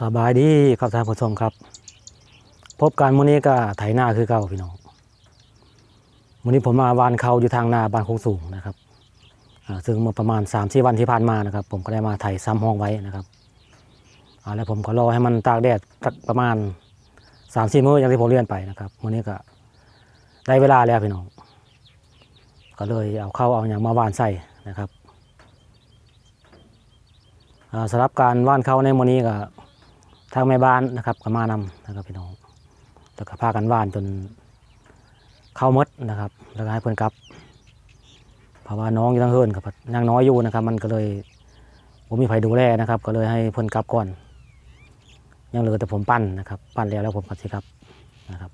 สบายดีครับท่านผู้ชมครับ พบกันมื้อนี้ก็ไถนาคือเก่าพี่น้องมื้อนี้ผมมาวานเขาอยู่ทางนาบ้านโคงสูงนะครับซึ่งเมื่อประมาณ3 4วันที่ผ่านมานะครับ ผมก็ได้มาไถซ้ำห้องไว้นะครับอ่าแล้วผมก็รอให้มันตากแดดสักประมาณ3 4มื้ออย่างที่ผมเรียนไปนะครับมื้อนี้ก็ได้เวลาแล้วพี่น้องก็เลยเอาเข้าเอาอย่างมาวานใส่นะครับสำหรับการว่านเข้าในมื้อนี้ก็ ทางแม่บ้านนะครับก็มานำนะครับพี่น้องแล้วก็พากันว่านจนเข้ามดนะครับ แล้วก็ให้เพื่อนกลับ เพราะว่าน้องยังเฮิรนกับยังน้อยอยู่นะครับ มันก็เลยผมมีไผดูแลนะครับ ก็เลยให้เพื่อนกลับก่อน ยังเหลือแต่ผมปั้นนะครับ ปั้นแล้วแล้วผมก็สิครับนะครับ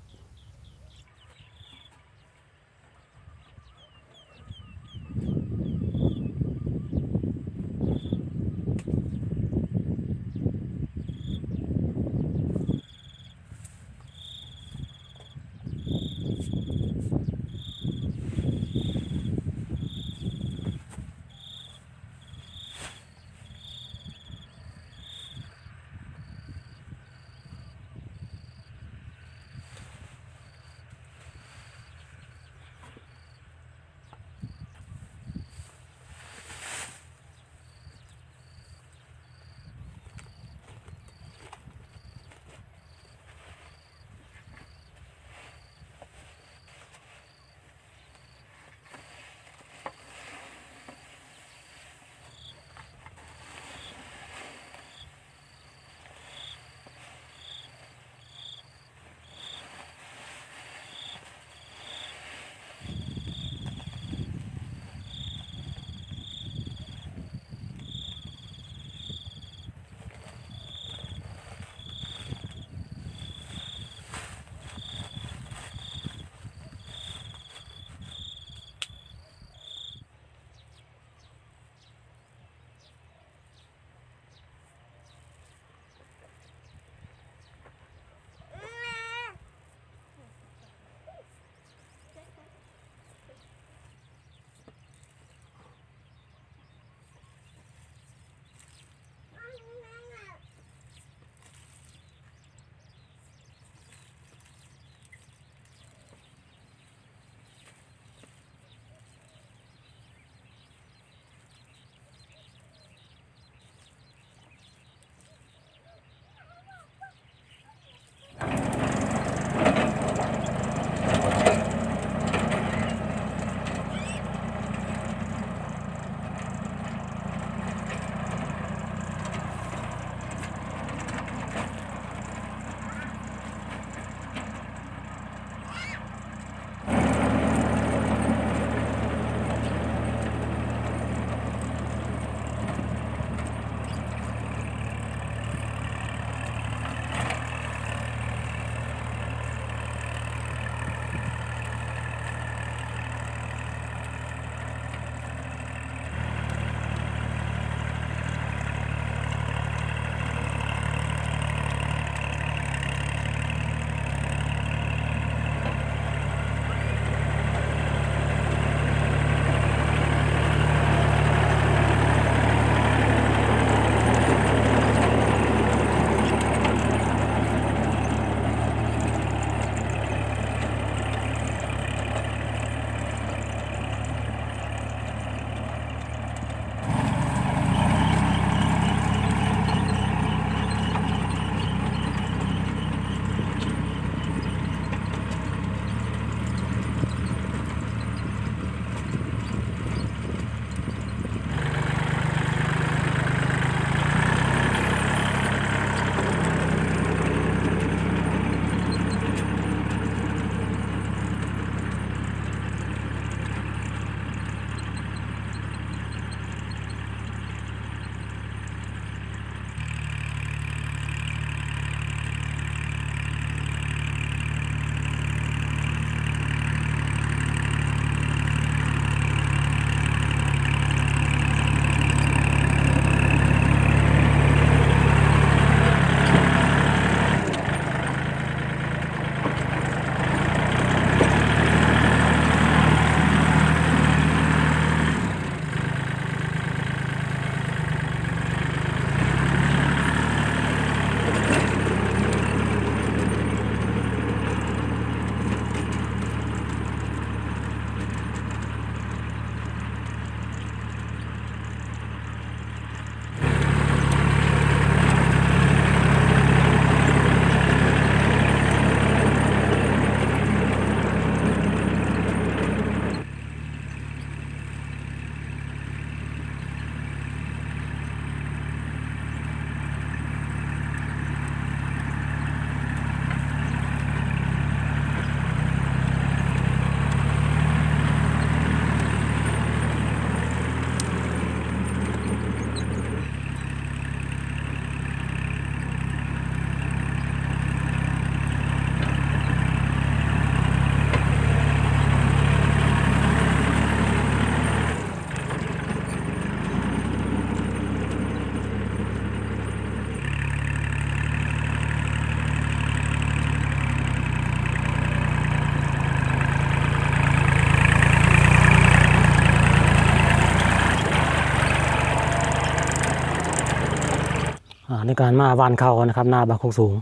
ในการมาวานเขานะครับหน้าบางคงสูง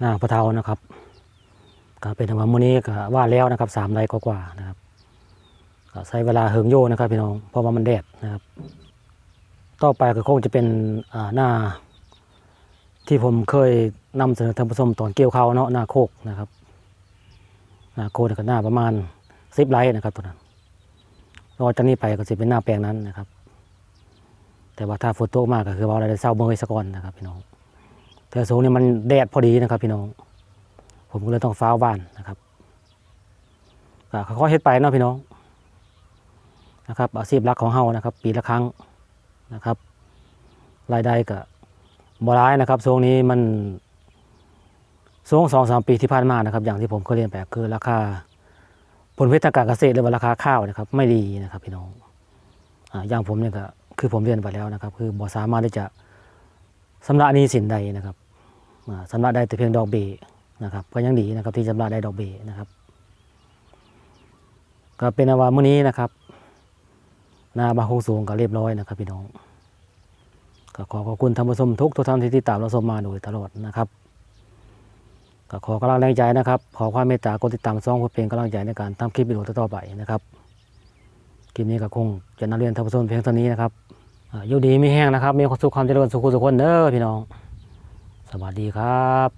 หน้าพระเทานะครับก็เป็นว่ามื้อนี้ก็ว่าแล้วนะครับสามไร่กว่าๆนะครับก็ใช้เวลาเฮิงโยนะครับพี่น้องเพราะว่ามันแดดนะครับ ต่อไปก็คงจะเป็นหน้า ที่ผมเคยนำเสนอท่านผู้ชมตอนเกี่ยวเขาเนาะหน้าโคกนะครับหน้าโคกนี่ก็หน้าประมาณสิบไร่นะครับตัวนั้นรอจากนี้ไปก็จะเป็นหน้าแปลงนั้นนะครับ แต่ว่าถ้าฝนตกมากก็คือว่าเราได้เศร้าเมื่อยสะก่อนนะครับพี่น้องแต่สูงนี่มันแดดพอดีนะครับ พี่น้อง ผมก็เลยต้องฟ้าวบ้านนะครับก็ค่อยๆเฮ็ดไปเนาะพี่น้องนะครับอาชีพหลักของเฮานะครับ ปีละครั้งนะครับ รายได้ก็บ่ร้ายนะครับช่วงนี้มันช่วงสองสามปีที่ผ่านมานะครับ อย่างที่ผมเคยเรียนไปคือราคาผลผลิตทางการเกษตรหรือว่าราคาข้าวนะครับ ไม่ดีนะครับ พี่น้องออย่างผมเนี่ยก็ คือผมเรียนไปแล้วนะครับ คือบ่สามารถที่จะสำระนี้สินใดนะครับอ่าสำระได้แต่เพียงดอกเบี้ยนะครับ ก็ยังดีนะครับที่ชำระได้ดอกเบี้ยนะครับ ก็เป็นอาวามื้อนี้นะครับหนาบางคงสูงก็เรียบร้อยนะครับพี่น้องก็ขอขอบคุณท่านผู้ชมทุกทุกท่านที่ติดตามเราชมมาโดยตลอดนะครับก็ขอกำลังแรงใจนะครับ ขอความเมตตากดติดตามซ่องเพลงกำลังใจในการทำคลิปวิดีโอต่อไปนะครับคลิปนี้ก็คงจะนำเรียนท่านผู้ชมเพียงเท่านี้นะครับ อยู่ดีไม่แห้งนะครับ มีความสุขความเจริญสุขสุขคนเด้อพี่น้อง สวัสดีครับ